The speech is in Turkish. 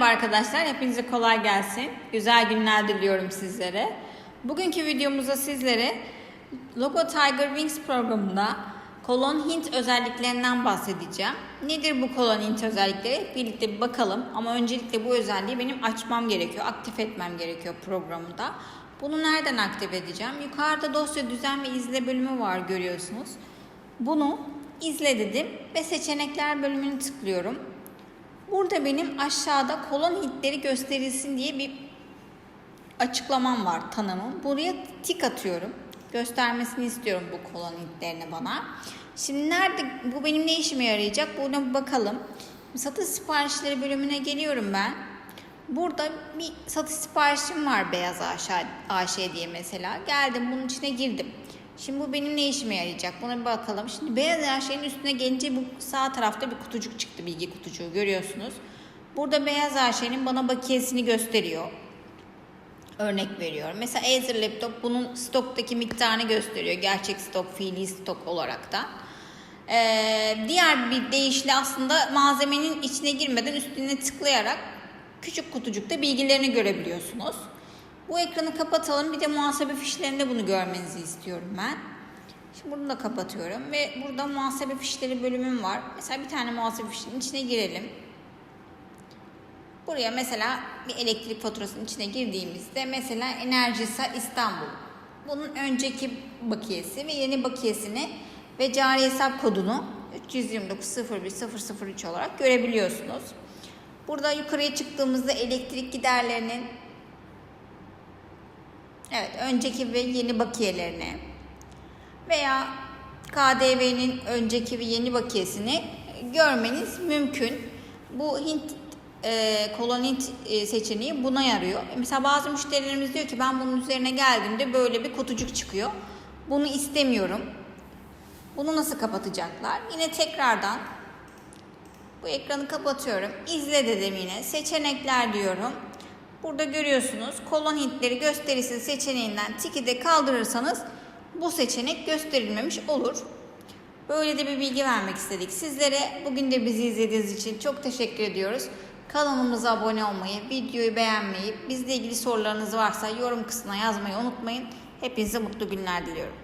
arkadaşlar. Hepinize kolay gelsin. Güzel günler diliyorum sizlere. Bugünkü videomuzda sizlere Logo Tiger Wings programında kolon hint özelliklerinden bahsedeceğim. Nedir bu kolon hint özellikleri? Birlikte bir bakalım. Ama öncelikle bu özelliği benim açmam gerekiyor. Aktif etmem gerekiyor programda. Bunu nereden aktif edeceğim? Yukarıda dosya düzen ve izle bölümü var görüyorsunuz. Bunu izle dedim ve seçenekler bölümünü tıklıyorum. Burada benim aşağıda kolon hitleri gösterilsin diye bir açıklamam var tanımım. Buraya tik atıyorum. Göstermesini istiyorum bu kolon hitlerini bana. Şimdi nerede bu benim ne işime yarayacak? Buna bir bakalım. Satış siparişleri bölümüne geliyorum ben. Burada bir satış siparişim var beyaz AŞ, AŞ diye mesela. Geldim bunun içine girdim. Şimdi bu benim ne işime yarayacak? Buna bir bakalım. Şimdi beyaz AŞ'nin üstüne gelince bu sağ tarafta bir kutucuk çıktı bilgi kutucuğu görüyorsunuz. Burada beyaz AŞ'nin bana bakiyesini gösteriyor. Örnek veriyorum. Mesela Acer laptop bunun stoktaki miktarını gösteriyor. Gerçek stok, fiili stok olarak da. Ee, diğer bir deyişle aslında malzemenin içine girmeden üstüne tıklayarak küçük kutucukta bilgilerini görebiliyorsunuz. Bu ekranı kapatalım. Bir de muhasebe fişlerinde bunu görmenizi istiyorum ben. Şimdi bunu da kapatıyorum ve burada muhasebe fişleri bölümüm var. Mesela bir tane muhasebe fişinin içine girelim. Buraya mesela bir elektrik faturasının içine girdiğimizde mesela Enerjisa İstanbul. Bunun önceki bakiyesi ve yeni bakiyesini ve cari hesap kodunu 329 01 003 olarak görebiliyorsunuz. Burada yukarıya çıktığımızda elektrik giderlerinin evet önceki ve yeni bakiyelerini veya KDV'nin önceki ve yeni bakiyesini görmeniz mümkün. Bu Hint e, kolonit e, seçeneği buna yarıyor. Mesela bazı müşterilerimiz diyor ki ben bunun üzerine geldiğimde böyle bir kutucuk çıkıyor. Bunu istemiyorum. Bunu nasıl kapatacaklar? Yine tekrardan bu ekranı kapatıyorum. İzle dedim yine. Seçenekler diyorum. Burada görüyorsunuz kolon hintleri gösterisi seçeneğinden tiki de kaldırırsanız bu seçenek gösterilmemiş olur. Böyle de bir bilgi vermek istedik sizlere. Bugün de bizi izlediğiniz için çok teşekkür ediyoruz. Kanalımıza abone olmayı, videoyu beğenmeyi, bizle ilgili sorularınız varsa yorum kısmına yazmayı unutmayın. Hepinize mutlu günler diliyorum.